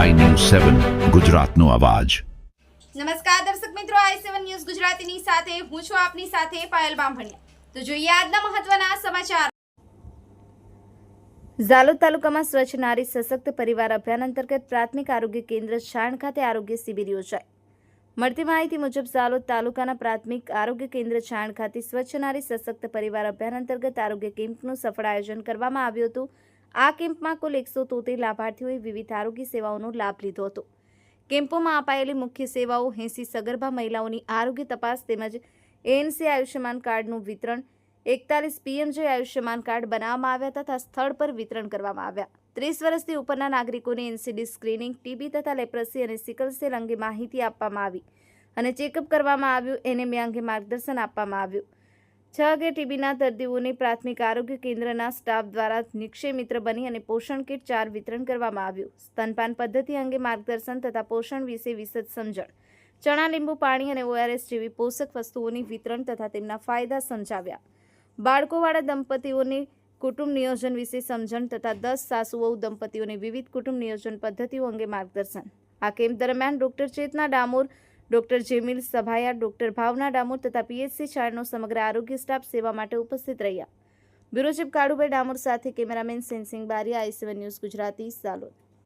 સેવન ગુજરાતનો અવાજ. નમસ્કાર દર્શક મિત્રો આઈ સેવન ન્યૂઝ ગુજરાતીની સાથે હું છું આપની સાથે પાયલ બામભણિયા. તો જોઈએ આજના મહત્વના સમાચાર. ઝાલોદ તાલુકામાં સ્વચ્છ નારી સશક્ત પરિવાર અભિયાન અંતર્ગત પ્રાથમિક આરોગ્ય કેન્દ્ર છાણ ખાતે આરોગ્ય શિબિર યોજાઈ મળતી માહિતી મુજબ ઝાલોદ તાલુકાના પ્રાથમિક આરોગ્ય કેન્દ્ર છાણ ખાતે સ્વચ્છ નારી સશક્ત પરિવાર અભિયાન અંતર્ગત આરોગ્ય કેમ્પનું સફળ આયોજન કરવામાં આવ્યું હતું. આ કેમ્પમાં કુલ એકસો તોતેર લાભાર્થીઓએ વિવિધ આરોગ્ય સેવાઓનો લાભ લીધો હતો. કેમ્પોમાં અપાયેલી મુખ્ય સેવાઓ એંસી સગર્ભા મહિલાઓની આરોગ્ય તપાસ તેમજ એએનસી આયુષ્યમાન કાર્ડનું વિતરણ, એકતાલીસ પીએમજે આયુષ્યમાન કાર્ડ બનાવવામાં આવ્યા તથા સ્થળ પર વિતરણ કરવામાં આવ્યા. ત્રીસ વર્ષથી ઉપરના નાગરિકોને એનસીડી સ્ક્રીનિંગ, ટીબી તથા લેપ્રસી અને સિકલ સેલ અંગે માહિતી આપવામાં આવી અને ચેકઅપ કરવામાં આવ્યું એનેમિયા અંગે માર્ગદર્શન આપવામાં આવ્યું. છ કે ટીબીના દર્દીઓને પ્રાથમિક આરોગ્ય કેન્દ્રના સ્ટાફ દ્વારા નિક્ષય મિત્ર બની અને પોષણ કીટ ચાર વિતરણ કરવામાં આવ્યું. સ્તનપાન પદ્ધતિ અંગે માર્ગદર્શન તથા પોષણ વિશે વિશદ સમજણ. ચણા, લીંબુ, પાણી અને ઓઆરએસ જેવી પોષક વસ્તુઓની વિતરણ તથા તેમના ફાયદા સમજાવ્યા. બાળકોવાળા દંપતીઓને કુટુંબ નિયોજન વિશે સમજણ તથા દસ સાસુઓ દંપતીઓને વિવિધ કુટુંબ નિયોજન પદ્ધતિઓ અંગે માર્ગદર્શન. આ કેમ્પ દરમિયાન doctor Chetna Damor doctor Jemil Sabhaya, doctor Bhavna Damor તથા પીએચસી શાળાનો સમગ્ર આરોગ્ય સ્ટાફ સેવા માટે ઉપસ્થિત રહ્યા. બ્યુરો કાળુભાઈ ડામોર સાથે cameraman Sensing Baria, I news Gujarati, Salod.